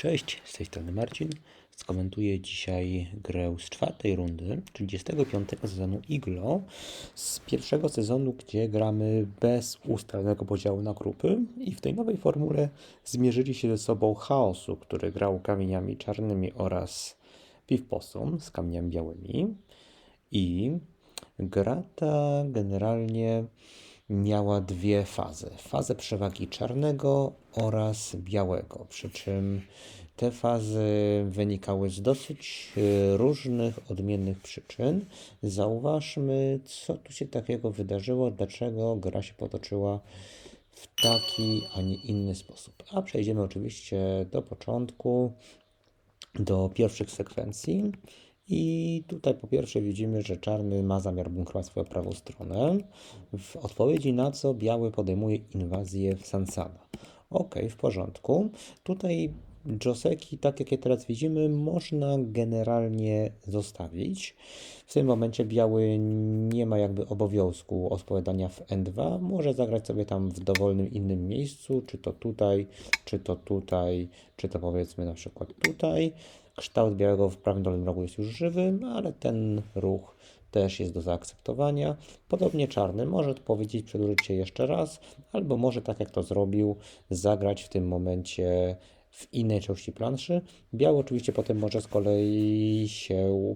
Cześć, z tej strony Marcin. Skomentuję dzisiaj grę z czwartej rundy, 35 sezonu Iglo, z pierwszego sezonu, gdzie gramy bez ustalonego podziału na grupy i w tej nowej formule zmierzyli się ze sobą Chaosu, który grał kamieniami czarnymi oraz Piw Possum z kamieniami białymi i gra ta generalnie miała dwie fazy. Fazę przewagi czarnego oraz białego. Przy czym te fazy wynikały z dosyć e, różnych, odmiennych przyczyn. Zauważmy, co tu się takiego wydarzyło, dlaczego gra się potoczyła w taki, a nie inny sposób. A przejdziemy oczywiście do początku, do pierwszych sekwencji. I tutaj po pierwsze widzimy, że czarny ma zamiar bunkrować swoją prawą stronę, w odpowiedzi na co biały podejmuje inwazję w Sansana. Ok, w porządku. Tutaj Joseki, tak jak je teraz widzimy, można generalnie zostawić. W tym momencie biały nie ma jakby obowiązku odpowiadania w N2. Może zagrać sobie tam w dowolnym innym miejscu, czy to tutaj, czy to tutaj, czy to powiedzmy na przykład tutaj. Kształt białego w prawym dolnym rogu jest już żywy, ale ten ruch też jest do zaakceptowania. Podobnie czarny może powiedzieć, przedłużyć się jeszcze raz, albo może tak jak to zrobił, zagrać w tym momencie w innej części planszy. Biały oczywiście potem może z kolei się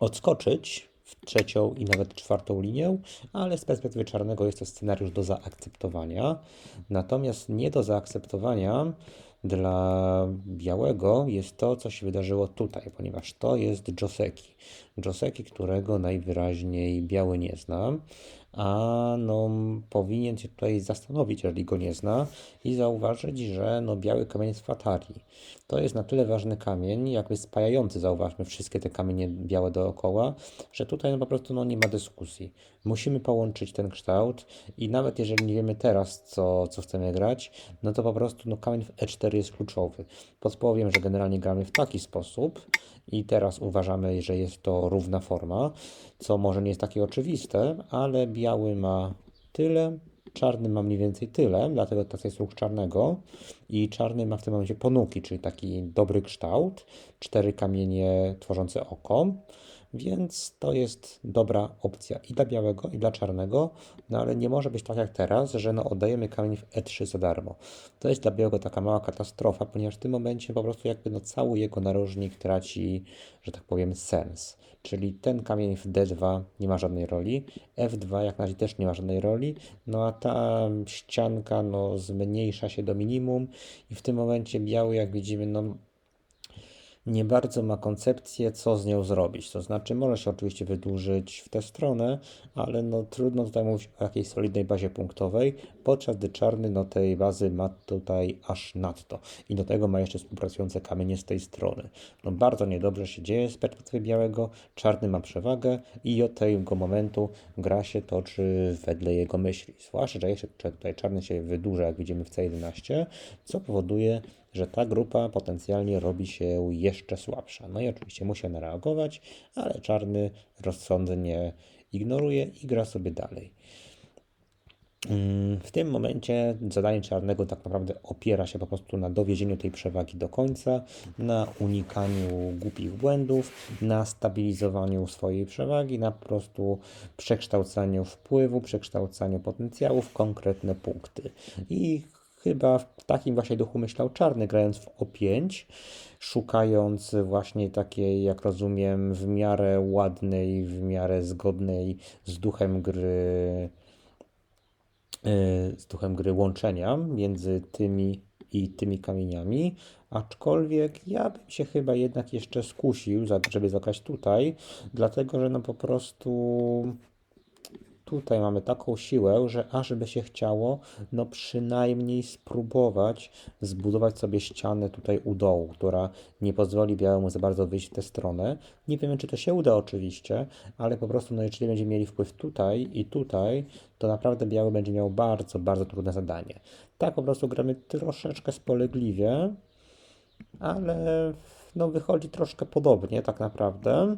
odskoczyć w trzecią i nawet czwartą linię, ale z perspektywy czarnego jest to scenariusz do zaakceptowania. Natomiast nie do zaakceptowania dla białego jest to, co się wydarzyło tutaj, ponieważ to jest Joseki. Joseki, którego najwyraźniej biały nie zna, a no, powinien się tutaj zastanowić, jeżeli go nie zna i zauważyć, że no, biały kamień jest Fatari. To jest na tyle ważny kamień, jakby spajający, zauważmy, wszystkie te kamienie białe dookoła, że tutaj no, po prostu no, nie ma dyskusji. Musimy połączyć ten kształt i nawet jeżeli nie wiemy teraz, co, co chcemy grać, no to po prostu no, kamień w E4 jest kluczowy. Podpowiem, że generalnie gramy w taki sposób i teraz uważamy, że jest to równa forma, co może nie jest takie oczywiste, ale biały ma tyle, czarny ma mniej więcej tyle, dlatego to jest ruch czarnego i czarny ma w tym momencie ponuki, czyli taki dobry kształt, cztery kamienie tworzące oko, więc to jest dobra opcja i dla białego, i dla czarnego, no ale nie może być tak jak teraz, że no oddajemy kamień w E3 za darmo. To jest dla białego taka mała katastrofa, ponieważ w tym momencie po prostu jakby no cały jego narożnik traci, że tak powiem, sens. Czyli ten kamień w D2 nie ma żadnej roli, F2 jak na razie też nie ma żadnej roli, no a ta ścianka no zmniejsza się do minimum i w tym momencie biały, jak widzimy, no nie bardzo ma koncepcję, co z nią zrobić. To znaczy, może się oczywiście wydłużyć w tę stronę, ale no, trudno tutaj mówić o jakiejś solidnej bazie punktowej, podczas gdy czarny no, tej bazy ma tutaj aż nadto. I do tego ma jeszcze współpracujące kamienie z tej strony. No, bardzo niedobrze się dzieje z perspektywy białego. Czarny ma przewagę i od tego momentu gra się toczy wedle jego myśli. Zwłaszcza, że jeszcze tutaj czarny się wydłuża, jak widzimy w C11, co powoduje, że ta grupa potencjalnie robi się jeszcze słabsza. No i oczywiście musi ona reagować, ale czarny rozsądnie ignoruje i gra sobie dalej. W tym momencie zadanie czarnego tak naprawdę opiera się po prostu na dowiezieniu tej przewagi do końca, na unikaniu głupich błędów, na stabilizowaniu swojej przewagi, na po prostu przekształcaniu wpływu, przekształcaniu potencjału w konkretne punkty. I Chyba w takim właśnie duchu myślał Czarny, grając w O5, szukając właśnie takiej, jak rozumiem, w miarę ładnej, w miarę zgodnej z duchem gry, y, z duchem gry łączenia między tymi i tymi kamieniami, aczkolwiek ja bym się chyba jednak jeszcze skusił, żeby zagrać tutaj, dlatego że no po prostu tutaj mamy taką siłę, że aż by się chciało, no przynajmniej spróbować zbudować sobie ścianę tutaj u dołu, która nie pozwoli białemu za bardzo wyjść w tę stronę. Nie wiemy, czy to się uda oczywiście, ale po prostu, no jeżeli będziemy mieli wpływ tutaj i tutaj, to naprawdę biały będzie miał bardzo, bardzo trudne zadanie. Tak po prostu gramy troszeczkę spolegliwie, ale no wychodzi troszkę podobnie tak naprawdę.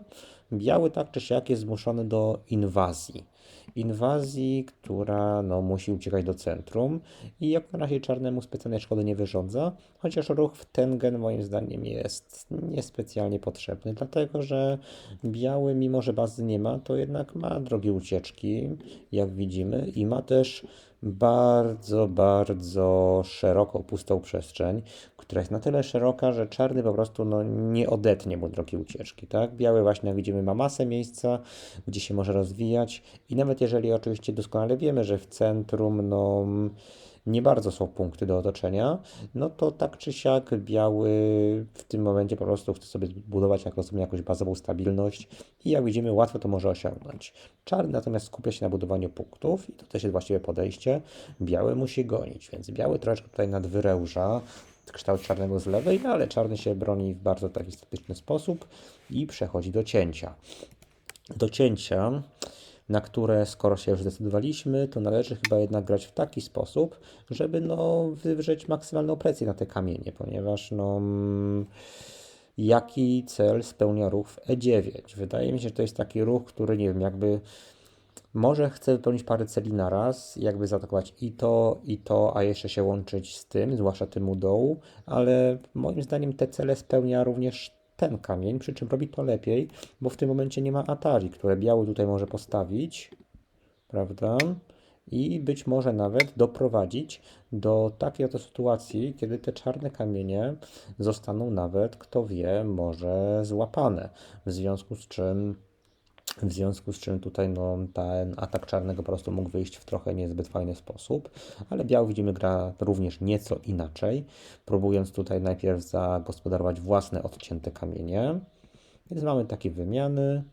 Biały tak czy siak jest zmuszony do inwazji. Inwazji, która no, musi uciekać do centrum i jak na razie czarnemu specjalnej szkody nie wyrządza, chociaż ruch w ten gen moim zdaniem jest niespecjalnie potrzebny, dlatego że biały, mimo że bazy nie ma, to jednak ma drogi ucieczki, jak widzimy, i ma też bardzo, bardzo szeroką, pustą przestrzeń, która jest na tyle szeroka, że czarny po prostu no, nie odetnie mu drogi ucieczki, tak? Biały właśnie, jak widzimy, ma masę miejsca, gdzie się może rozwijać i nawet jeżeli oczywiście doskonale wiemy, że w centrum, no nie bardzo są punkty do otoczenia, no to tak czy siak biały w tym momencie po prostu chce sobie budować jak rozumiem jakąś bazową stabilność i jak widzimy łatwo to może osiągnąć. Czarny natomiast skupia się na budowaniu punktów i to też jest właściwe podejście. Biały musi gonić, więc biały troszeczkę tutaj nadwyręża kształt czarnego z lewej, no ale czarny się broni w bardzo taki statyczny sposób i przechodzi do cięcia. Do cięcia na które skoro się już zdecydowaliśmy, to należy chyba jednak grać w taki sposób, żeby no, wywrzeć maksymalną presję na te kamienie, ponieważ no, mm, jaki cel spełnia ruch w E9? Wydaje mi się, że to jest taki ruch, który nie wiem, jakby może chce wypełnić parę celi na raz, jakby zaatakować i to, i to, a jeszcze się łączyć z tym, zwłaszcza tym u dołu, ale moim zdaniem te cele spełnia również ten kamień, przy czym robi to lepiej, bo w tym momencie nie ma Atari, które biały tutaj może postawić, prawda? I być może nawet doprowadzić do takiej oto sytuacji, kiedy te czarne kamienie zostaną nawet, kto wie, może złapane. W związku z czym w związku z czym tutaj no, ten atak czarnego po prostu mógł wyjść w trochę niezbyt fajny sposób, ale biały widzimy gra również nieco inaczej, próbując tutaj najpierw zagospodarować własne odcięte kamienie. Więc mamy takie wymiany.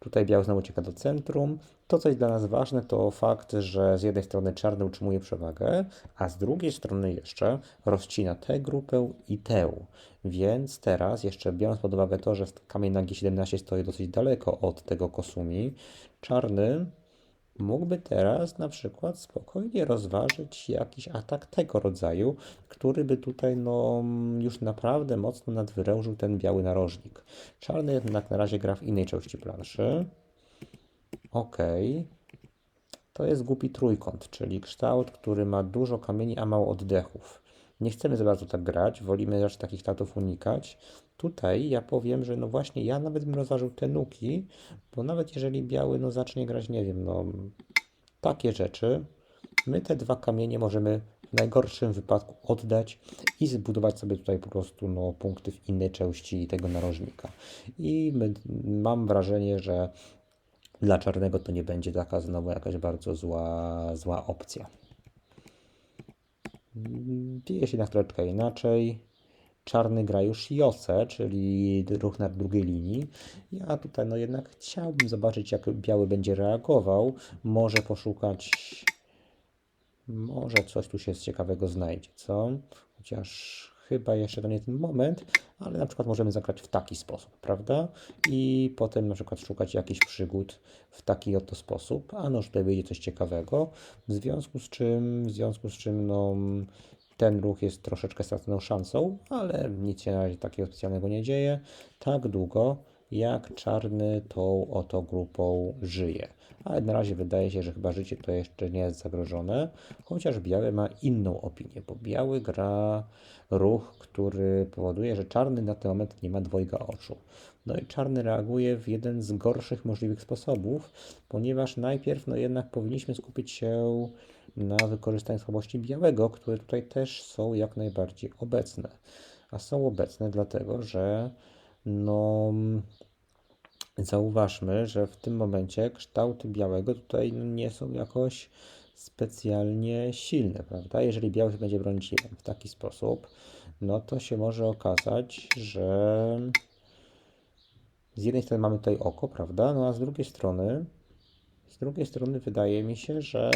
Tutaj biały znowu ucieka do centrum. To, co jest dla nas ważne, to fakt, że z jednej strony czarny utrzymuje przewagę, a z drugiej strony jeszcze rozcina tę grupę i tę. Więc teraz, jeszcze biorąc pod uwagę to, że kamień na G17 stoi dosyć daleko od tego Kosumi, czarny mógłby teraz na przykład spokojnie rozważyć jakiś atak tego rodzaju, który by tutaj no, już naprawdę mocno nadwyrężył ten biały narożnik. Czarny jednak na razie gra w innej części planszy. Ok. To jest głupi trójkąt, czyli kształt, który ma dużo kamieni, a mało oddechów. Nie chcemy za bardzo tak grać, wolimy raczej takich kształtów unikać. Tutaj ja powiem, że no właśnie ja nawet bym rozważył te nuki, bo nawet jeżeli biały no zacznie grać, nie wiem, no takie rzeczy, my te dwa kamienie możemy w najgorszym wypadku oddać i zbudować sobie tutaj po prostu no, punkty w innej części tego narożnika. I my, mam wrażenie, że dla czarnego to nie będzie taka znowu jakaś bardzo zła, zła opcja. Dzieje się jednak troszeczkę inaczej. Czarny gra już Jose, czyli ruch na drugiej linii. Ja tutaj no jednak chciałbym zobaczyć, jak biały będzie reagował. Może poszukać. Może coś tu się ciekawego znajdzie, co? Chociaż chyba jeszcze to nie ten moment, ale na przykład możemy zagrać w taki sposób, prawda? I potem na przykład szukać jakichś przygód w taki oto sposób, a no tutaj wyjdzie coś ciekawego, w związku z czym, w związku z czym, no ten ruch jest troszeczkę straconą szansą, ale nic się na razie takiego specjalnego nie dzieje. Tak długo, jak czarny tą oto grupą żyje. Ale na razie wydaje się, że chyba życie to jeszcze nie jest zagrożone, chociaż biały ma inną opinię, bo biały gra ruch, który powoduje, że czarny na ten moment nie ma dwojga oczu. No i czarny reaguje w jeden z gorszych możliwych sposobów, ponieważ najpierw no jednak powinniśmy skupić się na wykorzystaniu słabości białego, które tutaj też są jak najbardziej obecne. A są obecne dlatego, że no, zauważmy, że w tym momencie kształty białego tutaj nie są jakoś specjalnie silne, prawda? Jeżeli biały się będzie bronić w taki sposób, no to się może okazać, że z jednej strony mamy tutaj oko, prawda? No a z drugiej strony z drugiej strony wydaje mi się, że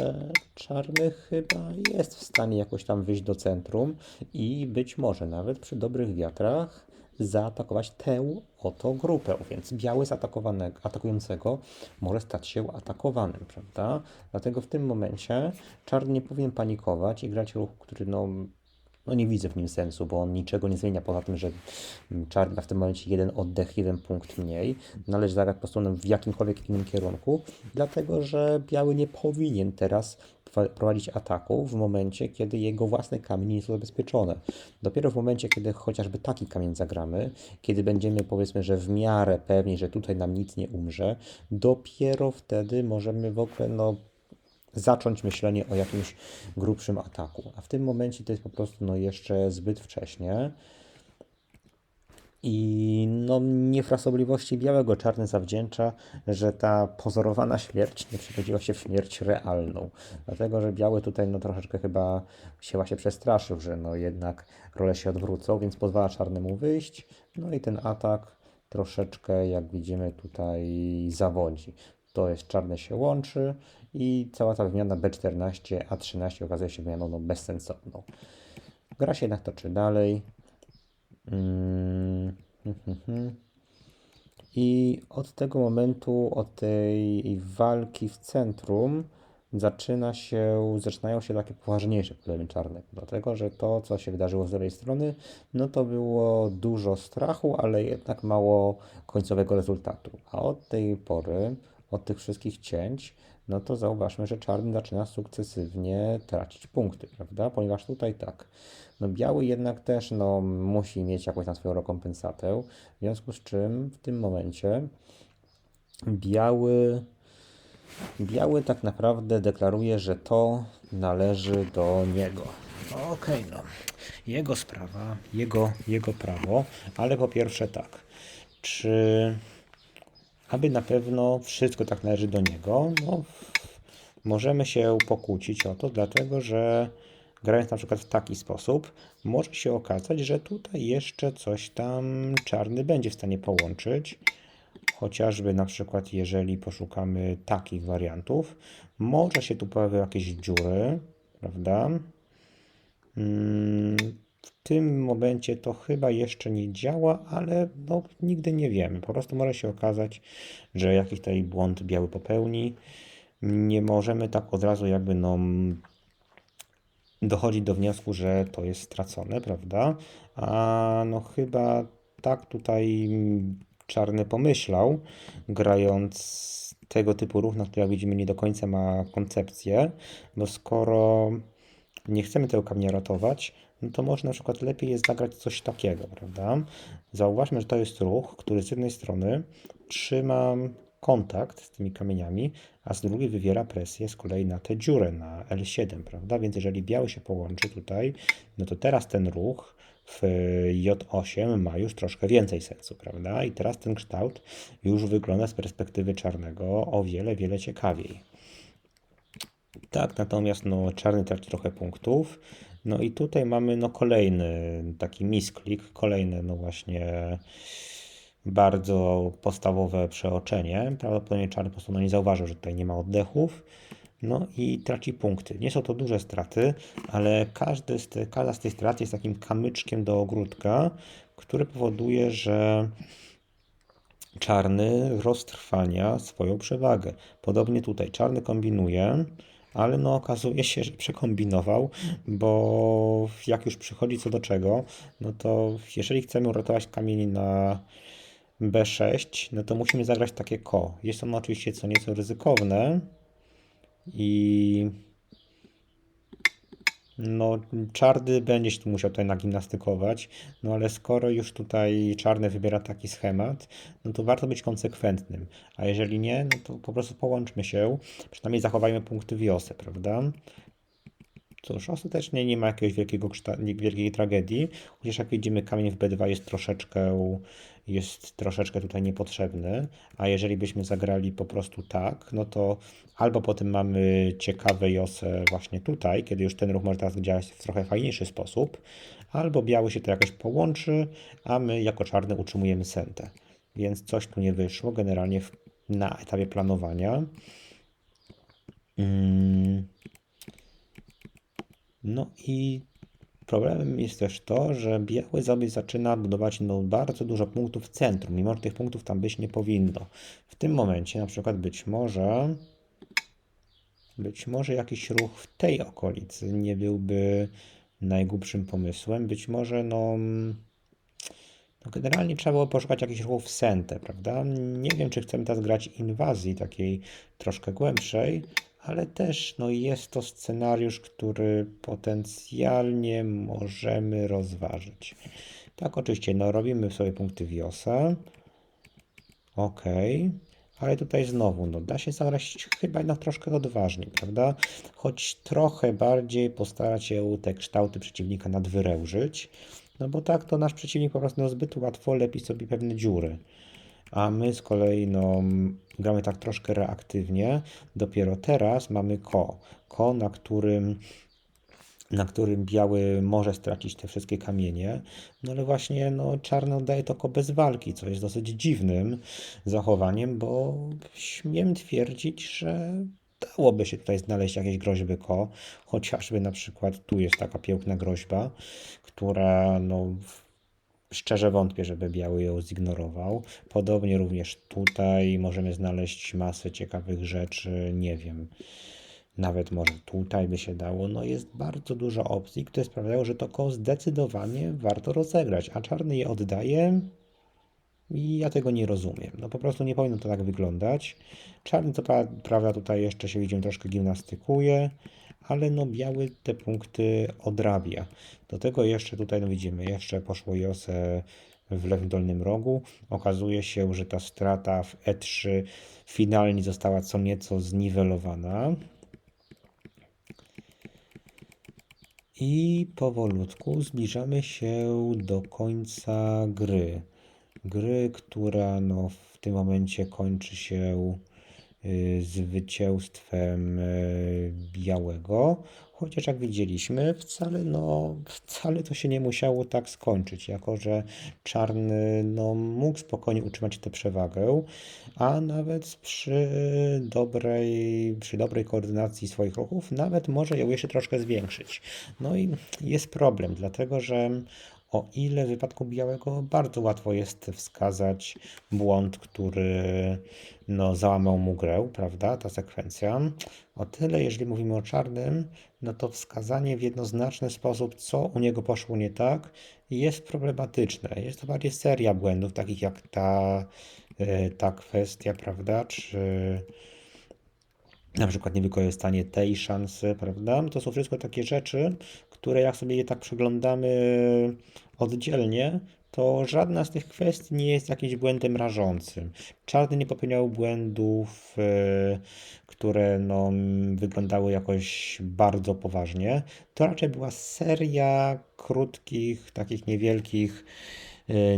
czarny chyba jest w stanie jakoś tam wyjść do centrum i być może nawet przy dobrych wiatrach zaatakować tę oto grupę. Więc biały z atakującego może stać się atakowanym, prawda? Dlatego w tym momencie czarny nie powinien panikować i grać ruch, który no no nie widzę w nim sensu, bo on niczego nie zmienia poza tym, że mm, czarny w tym momencie jeden oddech, jeden punkt mniej. Należy zagrać po no, w jakimkolwiek innym kierunku, dlatego że biały nie powinien teraz prowadzić ataku w momencie, kiedy jego własne kamienie nie są zabezpieczone. Dopiero w momencie, kiedy chociażby taki kamień zagramy, kiedy będziemy powiedzmy, że w miarę pewni, że tutaj nam nic nie umrze, dopiero wtedy możemy w ogóle no, zacząć myślenie o jakimś grubszym ataku. A w tym momencie to jest po prostu no, jeszcze zbyt wcześnie. I no, niefrasobliwości białego czarny zawdzięcza, że ta pozorowana śmierć nie przerodziła się w śmierć realną. Dlatego, że biały tutaj no, troszeczkę chyba się właśnie przestraszył, że no, jednak role się odwrócą, więc pozwala czarnemu wyjść. No i ten atak troszeczkę, jak widzimy, tutaj zawodzi. To jest czarne się łączy i cała ta wymiana B14, A13 okazuje się wymianą no, bezsensowną. Gra się jednak toczy dalej. Mm, hmm, hmm. I od tego momentu, od tej walki w centrum, zaczyna się, zaczynają się takie poważniejsze problemy czarne. Dlatego, że to, co się wydarzyło z lewej strony, no to było dużo strachu, ale jednak mało końcowego rezultatu. A od tej pory, od tych wszystkich cięć, no to zauważmy, że czarny zaczyna sukcesywnie tracić punkty, prawda? Ponieważ tutaj tak, no biały jednak też no, musi mieć jakąś tam swoją rekompensatę, w związku z czym w tym momencie biały, biały tak naprawdę deklaruje, że to należy do niego. Okej, no. Jego sprawa, jego, jego prawo, ale po pierwsze tak, czy aby na pewno wszystko tak należy do niego, no, możemy się pokłócić o to, dlatego że grając na przykład w taki sposób, może się okazać, że tutaj jeszcze coś tam czarny będzie w stanie połączyć. Chociażby na przykład, jeżeli poszukamy takich wariantów, może się tu pojawią jakieś dziury, prawda? W tym momencie to chyba jeszcze nie działa, ale no, nigdy nie wiemy. Po prostu może się okazać, że jakiś tutaj błąd biały popełni. Nie możemy tak od razu jakby no, dochodzić do wniosku, że to jest stracone, prawda? A no chyba tak tutaj Czarny pomyślał, grając tego typu ruch, na który jak widzimy nie do końca ma koncepcję, bo skoro nie chcemy tego kamienia ratować, no to może na przykład lepiej jest zagrać coś takiego, prawda? Zauważmy, że to jest ruch, który z jednej strony trzyma kontakt z tymi kamieniami, a z drugiej wywiera presję z kolei na tę dziurę, na L7, prawda? Więc jeżeli biały się połączy tutaj, no to teraz ten ruch w J8 ma już troszkę więcej sensu, prawda? I teraz ten kształt już wygląda z perspektywy czarnego o wiele, wiele ciekawiej. Tak, natomiast no, czarny traci trochę punktów. No i tutaj mamy no, kolejny taki misklik, kolejne no właśnie bardzo podstawowe przeoczenie. Prawdopodobnie czarny po prostu no, nie zauważył, że tutaj nie ma oddechów. No i traci punkty. Nie są to duże straty, ale każdy z te, każda z tych strat jest takim kamyczkiem do ogródka, który powoduje, że czarny roztrwania swoją przewagę. Podobnie tutaj czarny kombinuje, ale no okazuje się, że przekombinował, bo jak już przychodzi co do czego, no to jeżeli chcemy uratować kamień na B6, no to musimy zagrać takie ko. Jest ono oczywiście co nieco ryzykowne i no, czarny będzie się tu musiał tutaj nagimnastykować, no ale skoro już tutaj czarny wybiera taki schemat, no to warto być konsekwentnym. A jeżeli nie, no to po prostu połączmy się, przynajmniej zachowajmy punkty wiosę, prawda? Cóż, ostatecznie nie ma jakiegoś wielkiego wielkiej tragedii, chociaż jak widzimy kamień w B2 jest troszeczkę, jest troszeczkę tutaj niepotrzebny, a jeżeli byśmy zagrali po prostu tak, no to albo potem mamy ciekawe josę właśnie tutaj, kiedy już ten ruch może teraz działać w trochę fajniejszy sposób, albo biały się to jakoś połączy, a my jako czarny utrzymujemy sentę. Więc coś tu nie wyszło generalnie w, na etapie planowania. Mm. No i problemem jest też to, że biały sobie zaczyna budować no, bardzo dużo punktów w centrum, mimo że tych punktów tam być nie powinno. W tym momencie na przykład być może być może jakiś ruch w tej okolicy nie byłby najgłupszym pomysłem. Być może no, no generalnie trzeba było poszukać jakichś ruchów sente, prawda? Nie wiem, czy chcemy teraz grać inwazji takiej troszkę głębszej, ale też no, jest to scenariusz, który potencjalnie możemy rozważyć. Tak, oczywiście, no robimy sobie punkty wiosa. Ok, ale tutaj znowu, no da się zagrać chyba jednak troszkę odważniej, prawda? Choć trochę bardziej postarać się te kształty przeciwnika nadwyrężyć, no bo tak to nasz przeciwnik po prostu no, zbyt łatwo lepi sobie pewne dziury. A my z kolei no, gramy tak troszkę reaktywnie. Dopiero teraz mamy ko. Ko, na którym na którym biały może stracić te wszystkie kamienie, no ale właśnie no, czarny oddaje to bez walki, co jest dosyć dziwnym zachowaniem, bo śmiem twierdzić, że dałoby się tutaj znaleźć jakieś groźby ko, chociażby na przykład tu jest taka piękna groźba, która no, szczerze wątpię, żeby biały ją zignorował. Podobnie również tutaj możemy znaleźć masę ciekawych rzeczy, nie wiem. Nawet może tutaj by się dało. No jest bardzo dużo opcji, które sprawiają, że to koło zdecydowanie warto rozegrać, a czarny je oddaje i ja tego nie rozumiem. No po prostu nie powinno to tak wyglądać. Czarny co pra- prawda tutaj jeszcze się widzimy troszkę gimnastykuje, ale no biały te punkty odrabia. Do tego jeszcze tutaj no widzimy, jeszcze poszło Jose w lewym dolnym rogu. Okazuje się, że ta strata w E3 finalnie została co nieco zniwelowana. I powolutku zbliżamy się do końca gry. Gry, która no, w tym momencie kończy się zwycięstwem y, białego. Chociaż jak widzieliśmy, wcale, no, wcale to się nie musiało tak skończyć, jako że czarny no, mógł spokojnie utrzymać tę przewagę, a nawet przy dobrej, przy dobrej koordynacji swoich ruchów, nawet może ją jeszcze troszkę zwiększyć. No i jest problem, dlatego że o ile w wypadku białego bardzo łatwo jest wskazać błąd, który no, załamał mu grę, prawda, ta sekwencja, o tyle jeżeli mówimy o czarnym, no to wskazanie w jednoznaczny sposób, co u niego poszło nie tak, jest problematyczne. Jest to bardziej seria błędów, takich jak ta, e, ta kwestia, prawda, czy na przykład niewykorzystanie tej szansy, prawda? To są wszystko takie rzeczy, które jak sobie je tak przeglądamy oddzielnie, to żadna z tych kwestii nie jest jakimś błędem rażącym. Czarny nie popełniał błędów, e, które no, wyglądały jakoś bardzo poważnie. To raczej była seria krótkich, takich niewielkich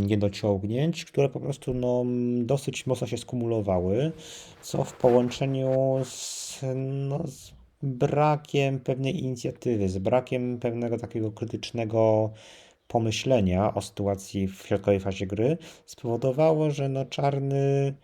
niedociągnięć, które po prostu no, dosyć mocno się skumulowały, co w połączeniu z, no, z brakiem pewnej inicjatywy, z brakiem pewnego takiego krytycznego pomyślenia o sytuacji w środkowej fazie gry spowodowało, że no czarny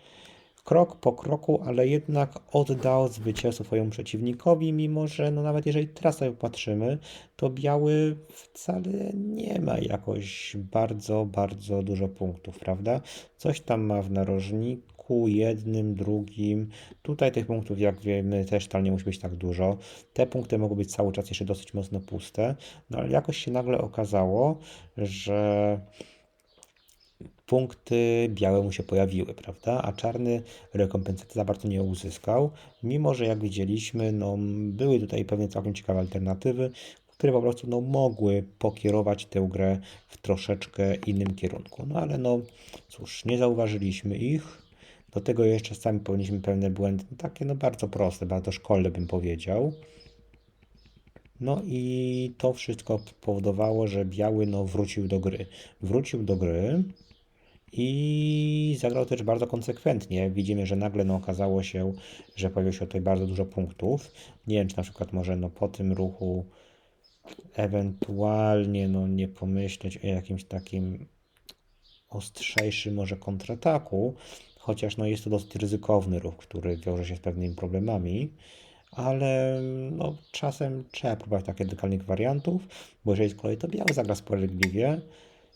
krok po kroku, ale jednak oddał zwycięstwo swojemu przeciwnikowi, mimo że no nawet jeżeli teraz sobie patrzymy, to biały wcale nie ma jakoś bardzo, bardzo dużo punktów, prawda? Coś tam ma w narożniku, jednym, drugim. Tutaj tych punktów, jak wiemy, też tam nie musi być tak dużo. Te punkty mogą być cały czas jeszcze dosyć mocno puste, no ale jakoś się nagle okazało, że punkty białe mu się pojawiły, prawda? A czarny rekompensaty za bardzo nie uzyskał, mimo że jak widzieliśmy, no, były tutaj pewnie całkiem ciekawe alternatywy, które po prostu no, mogły pokierować tę grę w troszeczkę innym kierunku. No ale no cóż, nie zauważyliśmy ich. Do tego jeszcze sami popełniliśmy pewne błędy, no, takie no bardzo proste, bardzo szkolne bym powiedział. No i to wszystko spowodowało, że biały no, wrócił do gry. Wrócił do gry i zagrał też bardzo konsekwentnie. Widzimy, że nagle no, okazało się, że pojawiło się tutaj bardzo dużo punktów. Nie wiem, czy na przykład może no, po tym ruchu ewentualnie no, nie pomyśleć o jakimś takim ostrzejszym może kontrataku, chociaż no, jest to dosyć ryzykowny ruch, który wiąże się z pewnymi problemami ale no, czasem trzeba próbować takich radykalnych wariantów, bo jeżeli z kolei to biały zagra sprawiedliwie,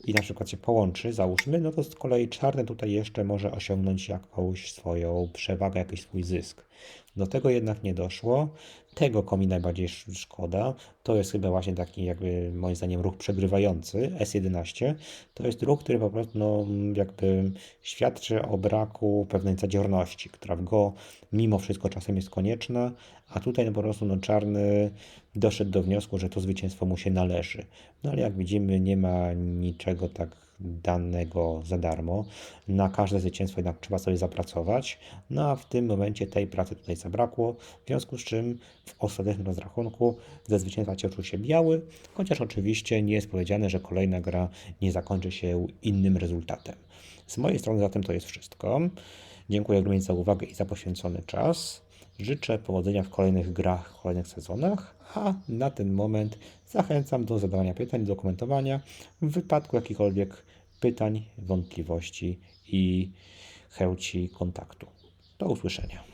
i na przykład się połączy, załóżmy, no to z kolei czarny tutaj jeszcze może osiągnąć jakąś swoją przewagę, jakiś swój zysk. Do tego jednak nie doszło. Tego komi najbardziej sz- szkoda. To jest chyba właśnie taki jakby moim zdaniem ruch przegrywający S11. To jest ruch, który po prostu no, jakby świadczy o braku pewnej zadziorności, która w go mimo wszystko czasem jest konieczna, a tutaj no, po prostu no, czarny doszedł do wniosku, że to zwycięstwo mu się należy. No ale jak widzimy, nie ma niczego tak danego za darmo. Na każde zwycięstwo jednak trzeba sobie zapracować. No a w tym momencie tej pracy tutaj zabrakło, w związku z czym w ostatecznym rozrachunku ze zwycięstwa cieszył się biały, chociaż oczywiście nie jest powiedziane, że kolejna gra nie zakończy się innym rezultatem. Z mojej strony zatem to jest wszystko. Dziękuję również za uwagę i za poświęcony czas. Życzę powodzenia w kolejnych grach, w kolejnych sezonach, a na ten moment zachęcam do zadawania pytań, do komentowania w wypadku jakichkolwiek pytań, wątpliwości i chęci kontaktu. Do usłyszenia.